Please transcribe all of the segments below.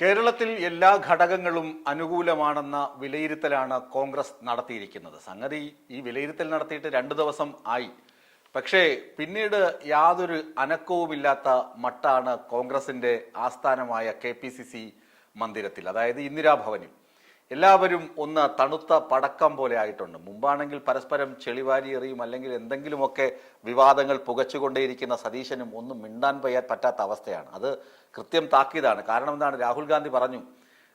കേരളത്തിൽ എല്ലാ ഘടകങ്ങളും അനുകൂലമാണെന്ന വിലയിരുത്തലാണ് കോൺഗ്രസ് നടത്തിയിരിക്കുന്നത്. സംഗതി ഈ വിലയിരുത്തൽ നടത്തിയിട്ട് രണ്ട് ദിവസം ആയി. പക്ഷേ പിന്നീട് യാതൊരു അനക്കവുമില്ലാത്ത മട്ടാണ് കോൺഗ്രസിന്റെ ആസ്ഥാനമായ കെ പി സി സി മന്ദിരത്തിൽ അതായത് ഇന്ദിരാഭവനിൽ. എല്ലാവരും ഒന്ന് തണുത്ത പടക്കം പോലെ ആയിട്ടുണ്ട്. മുമ്പാണെങ്കിൽ പരസ്പരം ചെളിവാരി എറിയും അല്ലെങ്കിൽ എന്തെങ്കിലുമൊക്കെ വിവാദങ്ങൾ പുകച്ചുകൊണ്ടേയിരിക്കുന്ന സതീശനും ഒന്നും മിണ്ടാൻ പയ്യാൻ പറ്റാത്ത അവസ്ഥയാണ്. അത് കൃത്യം താക്കീതാണ്. കാരണം എന്താണ്? രാഹുൽ ഗാന്ധി പറഞ്ഞു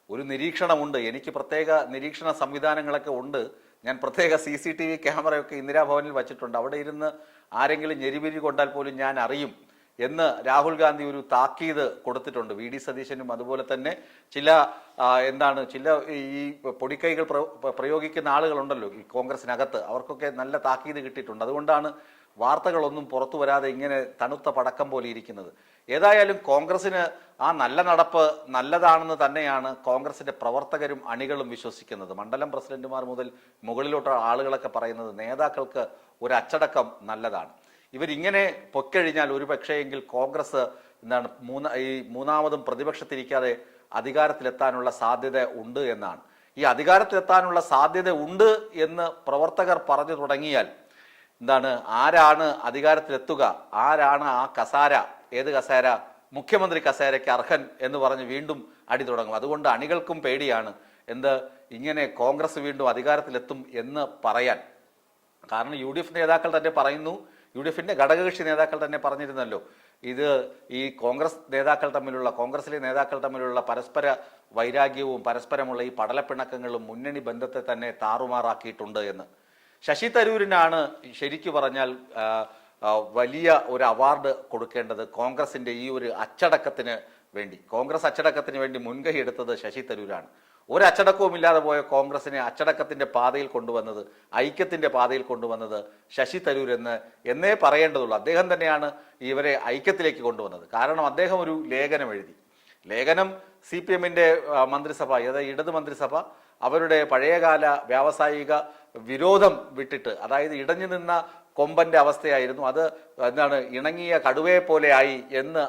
ഒരു നിരീക്ഷണമുണ്ട്. എനിക്ക് പ്രത്യേക നിരീക്ഷണ സംവിധാനങ്ങളൊക്കെ ഉണ്ട്. ഞാൻ പ്രത്യേക സി സി ടി വി ക്യാമറയൊക്കെ ഇന്ദിരാഭവനിൽ വച്ചിട്ടുണ്ട്. അവിടെ ഇരുന്ന് ആരെങ്കിലും ഞെരിപിരി കൊണ്ടാൽ പോലും ഞാൻ അറിയും. എന്ന് രാഹുൽ ഗാന്ധി ഒരു താക്കീത് കൊടുത്തിട്ടുണ്ട്. വി ഡി സതീശനും അതുപോലെ തന്നെ ചില എന്താണ് ചില ഈ പൊടിക്കൈകൾ പ്ര- പ്രയോഗിക്കുന്ന ആളുകളുണ്ടല്ലോ ഈ കോൺഗ്രസിനകത്ത്. അവർക്കൊക്കെ നല്ല താക്കീത് കിട്ടിയിട്ടുണ്ട്. അതുകൊണ്ടാണ് വാർത്തകളൊന്നും പുറത്തു വരാതെ ഇങ്ങനെ തണുത്ത പടക്കം പോലെ ഇരിക്കുന്നത്. ഏതായാലും കോൺഗ്രസിന് ആ നല്ല നടപ്പ് നല്ലതാണെന്ന് തന്നെയാണ് കോൺഗ്രസിന്റെ പ്രവർത്തകരും അണികളും വിശ്വസിക്കുന്നത്. മണ്ഡലം പ്രസിഡന്റുമാർ മുതൽ മുകളിലോട്ട് ആളുകളൊക്കെ പറയുന്നത് നേതാക്കൾക്ക് ഒരു അച്ചടക്കം നല്ലതാണ്. ഇവരിങ്ങനെ പൊക്കഴിഞ്ഞാൽ ഒരു പക്ഷേയെങ്കിൽ കോൺഗ്രസ് എന്താണ് മൂന്ന ഈ മൂന്നാമതും പ്രതിപക്ഷത്തിരിക്കാതെ അധികാരത്തിലെത്താനുള്ള സാധ്യത ഉണ്ട് എന്നാണ്. ഈ അധികാരത്തിലെത്താനുള്ള സാധ്യത ഉണ്ട് എന്ന് പ്രവർത്തകർ പറഞ്ഞു തുടങ്ങിയാൽ എന്താണ് ആരാണ് അധികാരത്തിലെത്തുക? ആരാണ് ആ കസാര? ഏത് കസാര? മുഖ്യമന്ത്രി കസേരയ്ക്ക് അർഹൻ എന്ന് പറഞ്ഞ് വീണ്ടും അടി തുടങ്ങും. അതുകൊണ്ട് അണികൾക്കും പേടിയാണ് എന്ത് ഇങ്ങനെ കോൺഗ്രസ് വീണ്ടും അധികാരത്തിലെത്തും എന്ന് പറയാൻ. കാരണം യു ഡി എഫ് നേതാക്കൾ തന്നെ പറയുന്നു യു ഡി എഫിന്റെ ഘടകകക്ഷി നേതാക്കൾ തന്നെ പറഞ്ഞിരുന്നല്ലോ. ഇത് ഈ കോൺഗ്രസ് നേതാക്കൾ തമ്മിലുള്ള കോൺഗ്രസിലെ നേതാക്കൾ തമ്മിലുള്ള പരസ്പര വൈരാഗ്യവും പരസ്പരമുള്ള ഈ പടലപ്പിണക്കങ്ങളും മുന്നണി ബന്ധത്തെ തന്നെ താറുമാറാക്കിയിട്ടുണ്ട് എന്ന്. ശശി തരൂരിനാണ് ശരിക്കു പറഞ്ഞാൽ വലിയ ഒരു അവാർഡ് കൊടുക്കേണ്ടത് കോൺഗ്രസിന്റെ ഈ ഒരു അച്ചടക്കത്തിന് വേണ്ടി. കോൺഗ്രസ് അച്ചടക്കത്തിന് വേണ്ടി മുൻകൈ എടുത്തത് ശശി തരൂരാണ്. ഒരു അച്ചടക്കവും ഇല്ലാതെ പോയ കോൺഗ്രസിനെ അച്ചടക്കത്തിന്റെ പാതയിൽ കൊണ്ടുവന്നത് ഐക്യത്തിന്റെ പാതയിൽ കൊണ്ടുവന്നത് ശശി തരൂർ എന്ന് എന്നേ പറയേണ്ടതുള്ളൂ. അദ്ദേഹം തന്നെയാണ് ഇവരെ ഐക്യത്തിലേക്ക് കൊണ്ടുവന്നത്. കാരണം അദ്ദേഹം ഒരു ലേഖനം എഴുതി. ലേഖനം സി പി എമ്മിന്റെ മന്ത്രിസഭ അതായത് ഇടത് മന്ത്രിസഭ അവരുടെ പഴയകാല വ്യാവസായിക വിരോധം വിട്ടിട്ട് അതായത് ഇടഞ്ഞു നിന്ന കൊമ്പന്റെ അവസ്ഥയായിരുന്നു. അത് എന്താണ് ഇണങ്ങിയ കടുവയെ പോലെയായി എന്ന്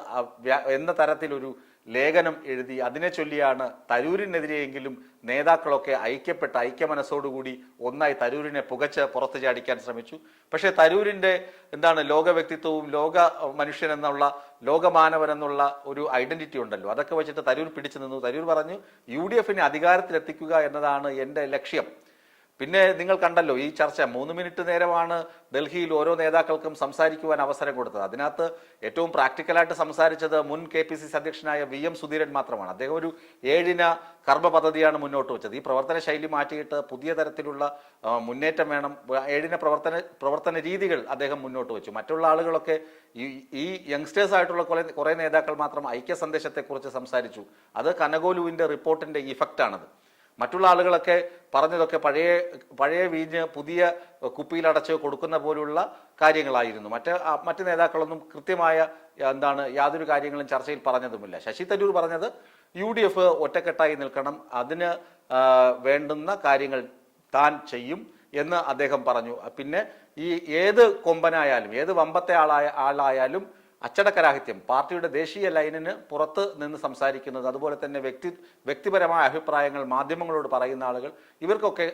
എന്ന തരത്തിലൊരു ലേഖനം എഴുതി അതിനെ ചൊല്ലിയാണ് തരൂരിനെതിരെയെങ്കിലും നേതാക്കളൊക്കെ ഐക്യപ്പെട്ട ഐക്യമനസ്സോടുകൂടി ഒന്നായി തരൂരിനെ പുകച്ച് പുറത്തു ചാടിക്കാൻ ശ്രമിച്ചു. പക്ഷേ തരൂരിന്റെ എന്താണ് ലോക വ്യക്തിത്വവും ലോക മനുഷ്യൻ എന്നുള്ള ലോകമാനവൻ എന്നുള്ള ഒരു ഐഡന്റിറ്റി ഉണ്ടല്ലോ. അതൊക്കെ വെച്ചിട്ട് തരൂർ പിടിച്ചു നിന്നു. തരൂർ പറഞ്ഞു യു ഡി എഫിനെ അധികാരത്തിലെത്തിക്കുക എന്നതാണ് എന്റെ ലക്ഷ്യം. പിന്നെ നിങ്ങൾ കണ്ടല്ലോ ഈ ചർച്ച മൂന്ന് മിനിറ്റ് നേരമാണ് ഡൽഹിയിൽ ഓരോ നേതാക്കൾക്കും സംസാരിക്കുവാൻ അവസരം കൊടുത്തത്. അതിനകത്ത് ഏറ്റവും പ്രാക്ടിക്കലായിട്ട് സംസാരിച്ചത് മുൻ കെ പി സി സി അധ്യക്ഷനായ വി എം സുധീരൻ മാത്രമാണ്. അദ്ദേഹം ഒരു ഏഴിന കർമ്മ പദ്ധതിയാണ് മുന്നോട്ട് വെച്ചത്. ഈ പ്രവർത്തന ശൈലി മാറ്റിയിട്ട് പുതിയ തരത്തിലുള്ള മുന്നേറ്റം വേണം. ഏഴിന പ്രവർത്തന പ്രവർത്തന രീതികൾ അദ്ദേഹം മുന്നോട്ട് വെച്ചു. മറ്റുള്ള ആളുകളൊക്കെ ഈ ഈ യങ്സ്റ്റേഴ്സ് ആയിട്ടുള്ള കുറേ കുറെ നേതാക്കൾ മാത്രം ഐക്യ സന്ദേശത്തെക്കുറിച്ച് സംസാരിച്ചു. അത് കനകോലുവിന്റെ റിപ്പോർട്ടിന്റെ ഇഫക്റ്റാണത്. മറ്റുള്ള ആളുകളൊക്കെ പറഞ്ഞതൊക്കെ പഴയ പഴയ വീഞ്ഞ് പുതിയ കുപ്പിയിലടച്ച് കൊടുക്കുന്ന പോലുള്ള കാര്യങ്ങളായിരുന്നു. മറ്റ് മറ്റ് നേതാക്കളൊന്നും കൃത്യമായ എന്താണ് യാതൊരു കാര്യങ്ങളും ചർച്ചയിൽ പറഞ്ഞതുമില്ല. ശശി തരൂർ പറഞ്ഞത് യു ഡി എഫ് ഒറ്റക്കെട്ടായി നിൽക്കണം അതിന് വേണ്ടുന്ന കാര്യങ്ങൾ താൻ ചെയ്യും എന്ന് അദ്ദേഹം പറഞ്ഞു. പിന്നെ ഈ ഏത് കൊമ്പനായാലും ഏത് വമ്പത്തെ ആളായ ആളായാലും അച്ചടക്കരാഹിത്യം പാർട്ടിയുടെ ദേശീയ ലൈനിന് പുറത്ത് നിന്ന് സംസാരിക്കുന്നത് അതുപോലെ തന്നെ വ്യക്തി വ്യക്തിപരമായ അഭിപ്രായങ്ങൾ മാധ്യമങ്ങളോട് പറയുന്ന ആളുകൾ ഇവർക്കൊക്കെ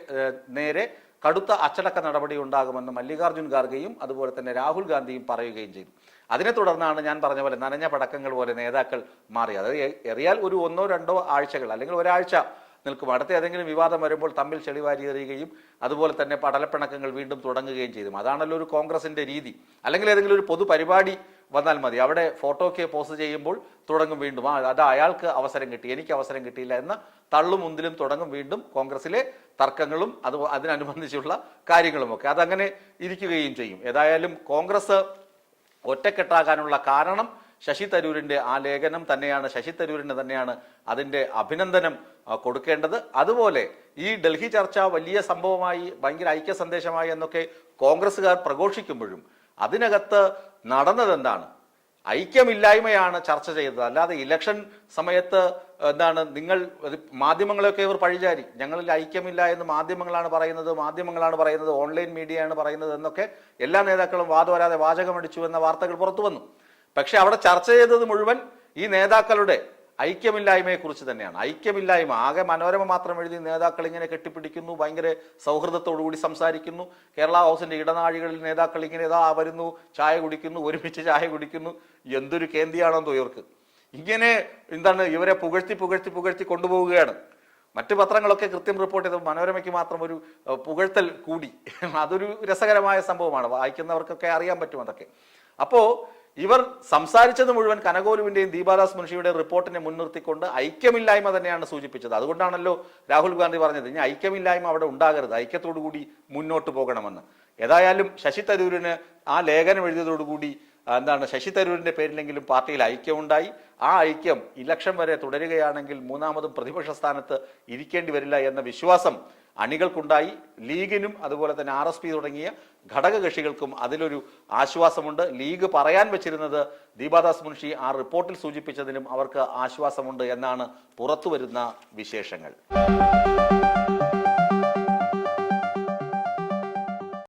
നേരെ കടുത്ത അച്ചടക്ക നടപടി ഉണ്ടാകുമെന്ന് മല്ലികാർജുൻ ഖാർഗെയും അതുപോലെ തന്നെ രാഹുൽ ഗാന്ധിയും പറയുകയും ചെയ്തു. അതിനെ തുടർന്നാണ് ഞാൻ പറഞ്ഞ പോലെ നനഞ്ഞ പടക്കങ്ങൾ പോലെ നേതാക്കൾ മാറി. അതായത് എറിയാൽ ഒരു ഒന്നോ രണ്ടോ ആഴ്ചകൾ അല്ലെങ്കിൽ ഒരാഴ്ച നിൽക്കും. അടുത്ത ഏതെങ്കിലും വിവാദം വരുമ്പോൾ തമ്മിൽ ചെളിവാരി എറിയുകയും അതുപോലെ തന്നെ പടലപ്പിണക്കങ്ങൾ വീണ്ടും തുടങ്ങുകയും ചെയ്തു. അതാണല്ലോ ഒരു കോൺഗ്രസിന്റെ രീതി. അല്ലെങ്കിൽ ഏതെങ്കിലും ഒരു പൊതു പരിപാടി വന്നാൽ മതി. അവിടെ ഫോട്ടോയ്ക്ക് പോസ്റ്റ് ചെയ്യുമ്പോൾ തുടങ്ങും വീണ്ടും. ആ അത് അയാൾക്ക് അവസരം കിട്ടി. എനിക്ക് അവസരം കിട്ടിയില്ല എന്ന തള്ളും മുന്തിലും തുടങ്ങും വീണ്ടും കോൺഗ്രസിലെ തർക്കങ്ങളും അത് അതിനനുബന്ധിച്ചുള്ള കാര്യങ്ങളുമൊക്കെ. അതങ്ങനെ ഇരിക്കുകയും ചെയ്യും. ഏതായാലും കോൺഗ്രസ് ഒറ്റക്കെട്ടാകാനുള്ള കാരണം ശശി തരൂരിന്റെ ആ ലേഖനം തന്നെയാണ്. ശശി തരൂരിന് തന്നെയാണ് അതിന്റെ അഭിനന്ദനം കൊടുക്കേണ്ടത്. അതുപോലെ ഈ ഡൽഹി ചർച്ച വലിയ സംഭവമായി ഭയങ്കര ഐക്യ സന്ദേശമായി എന്നൊക്കെ കോൺഗ്രസ്സുകാർ പ്രഘോഷിക്കുമ്പോഴും അതിനകത്ത് നടന്നത് എന്താണ് ഐക്യമില്ലായ്മയാണ് ചർച്ച ചെയ്തത്. അല്ലാതെ ഇലക്ഷൻ സമയത്ത് എന്താണ് നിങ്ങൾ മാധ്യമങ്ങളെയൊക്കെ ഇവർ പഴിചാരി. ഞങ്ങളിൽ ഐക്യമില്ല എന്ന് മാധ്യമങ്ങളാണ് പറയുന്നത് മാധ്യമങ്ങളാണ് പറയുന്നത് ഓൺലൈൻ മീഡിയയാണ് പറയുന്നത് എന്നൊക്കെ എല്ലാ നേതാക്കളും വാദവരാതെ വാചകമടിച്ചു എന്ന വാർത്തകൾ പുറത്തു വന്നു. പക്ഷെ അവിടെ ചർച്ച ചെയ്തത് മുഴുവൻ ഈ നേതാക്കളുടെ ഐക്യമില്ലായ്മയെക്കുറിച്ച് തന്നെയാണ്. ഐക്യമില്ലായ്മ. ആകെ മനോരമ മാത്രം എഴുതി നേതാക്കൾ ഇങ്ങനെ കെട്ടിപ്പിടിക്കുന്നു ഭയങ്കര സൗഹൃദത്തോടുകൂടി സംസാരിക്കുന്നു. കേരള ഹൗസിന്റെ ഇടനാഴികളിൽ നേതാക്കൾ ഇങ്ങനെ ഇതാ വരുന്നു ചായ കുടിക്കുന്നു ഒരുമിച്ച് ചായ കുടിക്കുന്നു. എന്തൊരു കേന്ദ്രയാണെന്നോ ഇവർക്ക്. ഇങ്ങനെ എന്താണ് ഇവരെ പുകഴ്ത്തി പുകഴ്ത്തി പുകഴ്ത്തി കൊണ്ടുപോവുകയാണ്. മറ്റു പത്രങ്ങളൊക്കെ കൃത്യം റിപ്പോർട്ട് ചെയ്ത മനോരമയ്ക്ക് മാത്രം ഒരു പുകഴ്ത്തൽ കൂടി. അതൊരു രസകരമായ സംഭവമാണ്. വായിക്കുന്നവർക്കൊക്കെ അറിയാൻ പറ്റും അതൊക്കെ. അപ്പോ ഇവർ സംസാരിച്ചത് മുഴുവൻ കനകോലുവിന്റെയും ദീപാദാസ് മുൻഷിയുടെ റിപ്പോർട്ടിനെ മുൻനിർത്തിക്കൊണ്ട് ഐക്യമില്ലായ്മ തന്നെയാണ് സൂചിപ്പിച്ചത്. അതുകൊണ്ടാണല്ലോ രാഹുൽ ഗാന്ധി പറഞ്ഞത് ഇനി ഐക്യമില്ലായ്മ അവിടെ ഉണ്ടാകരുത് ഐക്യത്തോടു കൂടി മുന്നോട്ട് പോകണമെന്ന്. ഏതായാലും ശശി തരൂരിന് ആ ലേഖനം എഴുതിയതോടുകൂടി കൂടി എന്താണ് ശശി തരൂരിന്റെ പേരിലെങ്കിലും പാർട്ടിയിൽ ഐക്യമുണ്ടായി. ആ ഐക്യം ഇലക്ഷൻ വരെ തുടരുകയാണെങ്കിൽ മൂന്നാമതും പ്രതിപക്ഷ സ്ഥാനത്ത് ഇരിക്കേണ്ടി വരില്ല എന്ന വിശ്വാസം അണികൾക്കുണ്ടായി. ലീഗിനും അതുപോലെ തന്നെ ആർ എസ് പി തുടങ്ങിയ ഘടകകക്ഷികൾക്കും അതിലൊരു ആശ്വാസമുണ്ട്. ലീഗ് പറയാൻ വെച്ചിരുന്നത് ദീപാദാസ് മുൻഷി ആ റിപ്പോർട്ടിൽ സൂചിപ്പിച്ചതിനും അവർക്ക് ആശ്വാസമുണ്ട് എന്നാണ് പുറത്തുവരുന്ന വിശേഷങ്ങൾ.